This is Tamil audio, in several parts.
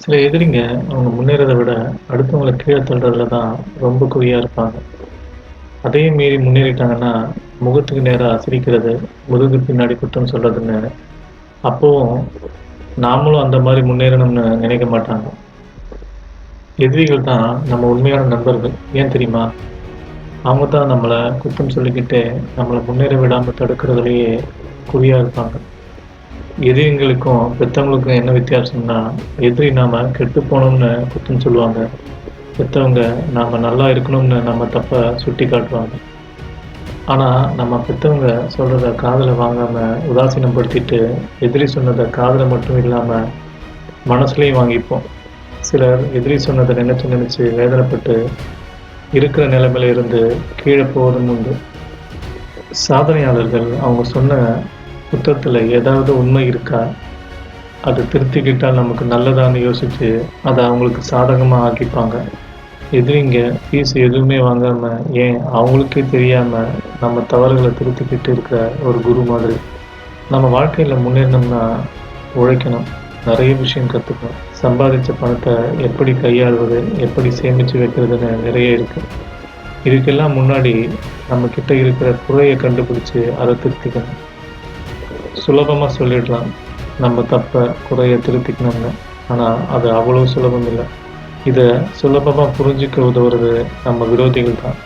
சில எதிரிங்க அவங்க முன்னேறதை விட அடுத்தவங்களை கீழே தள்ளுறதுல தான் ரொம்ப குறியாக இருப்பாங்க. அதையும் மீறி முன்னேறிட்டாங்கன்னா முகத்துக்கு நேராக சிரிக்கிறது முதுகு பின்னாடி குற்றம் சொல்கிறதுன்னு அப்போவும் நாமளும் அந்த மாதிரி முன்னேறணும்னு நினைக்க மாட்டாங்க. எதிரிகள் தான் நம்ம உண்மையான நண்பர்கள். ஏன் தெரியுமா? அவங்க தான் நம்மளை குற்றம் சொல்லிக்கிட்டே நம்மளை முன்னேற விடாமல் தடுக்கிறதுலையே குறியாக இருப்பாங்க. எதிரிங்களுக்கும் பெற்றவங்களுக்கும் என்ன வித்தியாசம்னா எதிரி நாம் கெட்டு போனோம்னு குத்தம் சொல்லுவாங்க. பெற்றவங்க நாம் நல்லா இருக்கணும்னு நம்ம தப்பை சுட்டி காட்டுவாங்க. ஆனால் நம்ம பெற்றவங்க சொல்கிறத காதலை வாங்காமல் உதாசீனப்படுத்திட்டு எதிரி சொன்னதை காதில் மட்டும் இல்லாமல் மனசுலேயும் வாங்கிப்போம். சிலர் எதிரி சொன்னதை நினச்சி நினச்சி வேதனைப்பட்டு இருக்கிற நிலைமையில இருந்து கீழே போவதும் உண்டு. சாதனையாளர்கள் அவங்க சொன்ன புத்தகத்தில் ஏதாவது உண்மை இருக்கா? அதை திருத்திக்கிட்டால் நமக்கு நல்லதான்னு யோசிச்சு அதை அவங்களுக்கு சாதகமாக ஆக்கிப்பாங்க. எதிரிங்க ஃபீஸ் எதுவுமே வாங்காம ஏன்? அவங்களுக்கே தெரியாம நம்ம தவறுகளை திருத்திக்கிட்டு இருக்கிற ஒரு குரு மாதிரி. நம்ம வாழ்க்கையில் முன்னேறணும்னா உழைக்கணும். நிறைய விஷயம் கற்றுக்கணும் சம்பாதிச்ச பணத்தை எப்படி கையாளுவது எப்படி சேமித்து வைக்கிறதுன்னு நிறைய இருக்குது இதுக்கெல்லாம் முன்னாடி நம்ம கிட்ட இருக்கிற குறையை கண்டுபிடிச்சு அதை திருத்திக்கணும். சுலபமாக சொல்லிடலாம். நம்ம தப்பை குறைய திருத்திக்கணும்னு. ஆனால் அது அவ்வளோ சுலபம் இல்லை. இதை சுலபமாக புரிஞ்சுக்க உதவுறது நம்ம விரோதிகள் தான்.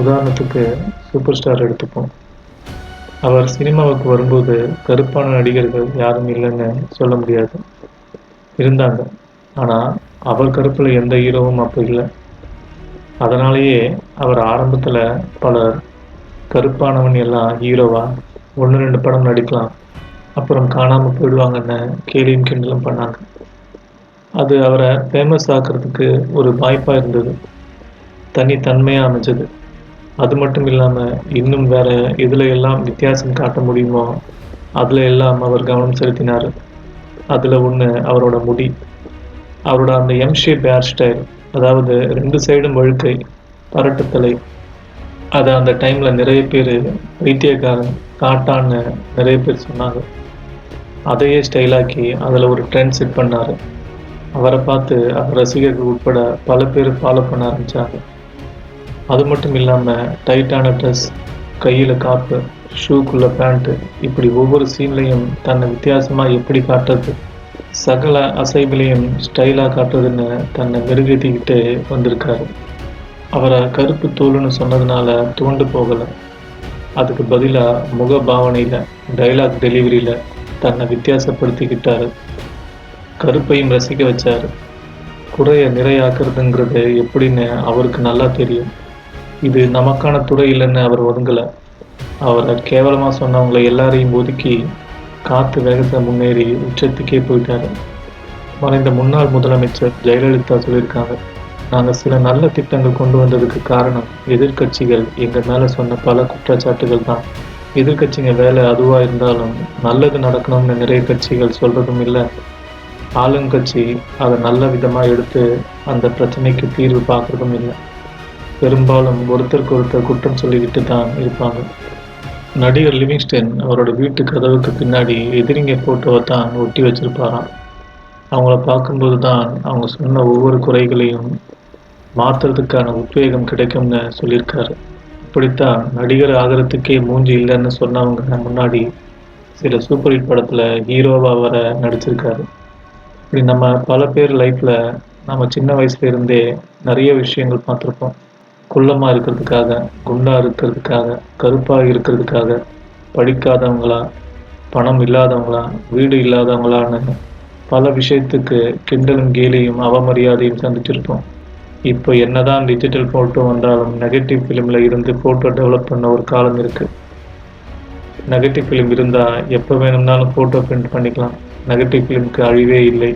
உதாரணத்துக்கு சூப்பர் ஸ்டார் எடுத்துப்போம். அவர் சினிமாவுக்கு வரும்போது கருப்பான நடிகர்கள் யாரும் இல்லைன்னு சொல்ல முடியாது. இருந்தாங்க. ஆனால் அவர் கருப்பில் எந்த ஹீரோவும் அப்போ இல்லை. அதனாலேயே அவர் ஆரம்பத்தில் பலர் கருப்பானவன் எல்லாம் ஹீரோவா ஒன்று ரெண்டு படம் நடிக்கலாம். அப்புறம் காணாமல் போயிடுவாங்கன்னு கேலியும் கிண்டலும் பண்ணாங்க. அது அவரை ஃபேமஸ் ஆக்கிறதுக்கு ஒரு வாய்ப்பாக இருந்தது. தனி தன்மையாக அமைஞ்சது. அது மட்டும் இல்லாமல் இன்னும் வேற இதில் எல்லாம் வித்தியாசம் காட்ட முடியுமோ அதில் எல்லாம் அவர் கவனம் செலுத்தினார். அதில் ஒன்று அவரோட முடி. அவரோட அந்த எம் ஷேப் ஹேர் ஸ்டைல் அதாவது ரெண்டு சைடும் வழுக்கை பரட்டுத்தலை அதை அந்த டைமில் நிறைய பேர் பைத்தியக்காரன் காட்டான்னு நிறைய பேர் சொன்னாங்க. அதையே ஸ்டைலாக்கி அதில் ஒரு ட்ரெண்ட் செட் பண்ணார். அவரை பார்த்து அவர் ரசிகர்கள் உட்பட பல பேர் ஃபாலோ பண்ண ஆரம்பித்தாங்க அது மட்டும் இல்லாமல் டைட்டான ட்ரெஸ் கையில் காப்பு ஷூக்குள்ளே பேண்ட்டு இப்படி ஒவ்வொரு சீன்லையும் தன்னை வித்தியாசமாக எப்படி காட்டுறது சகல அசைவிலையும் ஸ்டைலாக காட்டுறதுன்னு தன்னை மெருகேற்றிக்கிட்டு வந்திருக்காரு. அவரை கருப்பு தோலுன்னு சொன்னதுனால தூண்டு போகலை. அதுக்கு பதிலாக முக பாவனையில் டைலாக் டெலிவரியில் தன்னை வித்தியாசப்படுத்திக்கிட்டாரு. கருப்பையும் ரசிக்க வச்சார். குறைய நிறையாக்குறதுங்கிறது எப்படின்னு அவருக்கு நல்லா தெரியும். இது நமக்கான துறை இல்லைன்னு அவர் ஒதுங்கலை. அவரை கேவலமாக சொன்னவங்களை எல்லாரையும் ஒதுக்கி காற்று வேகத்தை முன்னேறி உச்சத்துக்கே போயிட்டாரு. மறைந்த முன்னாள் முதலமைச்சர் ஜெயலலிதா சொல்லியிருக்காங்க. நாங்கள் சில நல்ல திட்டங்கள் கொண்டு வந்ததுக்கு காரணம் எதிர்க்கட்சிகள். எங்கள் மேலே சொன்ன பல குற்றச்சாட்டுகள் தான். எதிர்க்கட்சிங்க வேலை அதுவாக இருந்தாலும் நல்லது நடக்கணும்னு நிறைய கட்சிகள் சொல்கிறதும் இல்லை. ஆளுங்கட்சி அதை நல்ல விதமாக எடுத்து அந்த பிரச்சனைக்கு தீர்வு பார்க்கறதும் இல்லை. பெரும்பாலும் ஒருத்தருக்கு ஒருத்தர் குற்றம் சொல்லிக்கிட்டு தான் இருப்பாங்க. நடிகர் லிவிங்ஸ்டன் அவரோட வீட்டு கதவுக்கு பின்னாடி எதிரிங்க ஃபோட்டோவை தான் ஒட்டி வச்சிருப்பாராம். அவங்கள பார்க்கும்போது தான் அவங்க சொன்ன ஒவ்வொரு குறைகளையும் மாற்றுறதுக்கான உத்வேகம் கிடைக்கும்னு சொல்லியிருக்காரு. இப்படித்தான் நடிகர் ஆகிறதுக்கே மூஞ்சி இல்லைன்னு சொன்னவங்க முன்னாடி சில சூப்பர் ஹிட் படத்தில் ஹீரோவாக வர நடிச்சிருக்காரு. இப்படி நம்ம பல பேர் லைஃப்பில் நம்ம சின்ன வயசுல இருந்தே நிறைய விஷயங்கள் பார்த்துருப்போம். குள்ளமாக இருக்கிறதுக்காக குண்டாக இருக்கிறதுக்காக கருப்பாக இருக்கிறதுக்காக படிக்காதவங்களா பணம் இல்லாதவங்களா வீடு இல்லாதவங்களான்னு பல விஷயத்துக்கு கிண்டலும் கேலியும் அவமரியாதையும் சந்திச்சிருப்போம். இப்போ என்னதான் டிஜிட்டல் ஃபோட்டோ வந்தாலும் நெகட்டிவ் ஃபிலிமில் இருந்து ஃபோட்டோ டெவலப் பண்ண ஒரு காலம் இருக்குது நெகட்டிவ் ஃபிலிம் இருந்தால் எப்போ வேணும்னாலும் ஃபோட்டோ பிரிண்ட் பண்ணிக்கலாம். நெகட்டிவ் ஃபிலிம்க்கு அழிவே இல்லை.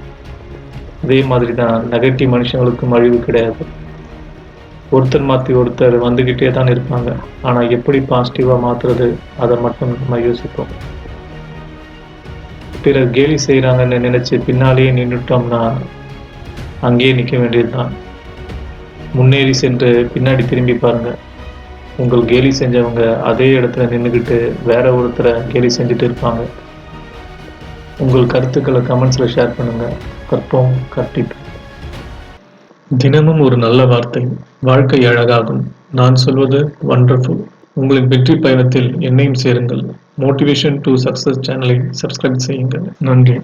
அதே மாதிரி தான் நெகட்டிவ் மனுஷங்களுக்கும் அழிவு கிடையாது. ஒருத்தர் மாற்றி ஒருத்தர் வந்துக்கிட்டே தான் இருப்பாங்க. ஆனால் எப்படி பாசிட்டிவாக மாற்றுறது அதை மட்டும் நம்ம யோசிப்போம். பிறர் கேலி செய்கிறாங்கன்னு நினச்சி பின்னாலேயே நின்றுட்டோம்னா அங்கேயே நிற்க வேண்டியதுதான். முன்னேறி சென்று பின்னாடி திரும்பி பாருங்க. உங்கள் கேலி செஞ்சவங்க அதே இடத்துல நின்றுக்கிட்டு வேற ஒருத்தரை கேலி செஞ்சுட்டு இருப்பாங்க. உங்கள் கருத்துக்களை கமெண்ட்ஸில் ஷேர் பண்ணுங்கள் கற்போம் கற்பிப்போம். தினமும் ஒரு நல்ல வார்த்தை வாழ்க்கை அழகாகும். நான் சொல்வது வண்டர்ஃபுல் உங்களின் வெற்றி பயணத்தில் என்னையும் சேருங்கள். மோட்டிவேஷன் டு சக்ஸஸ் சேனலை சப்ஸ்கிரைப் செய்யுங்கள். நன்றி.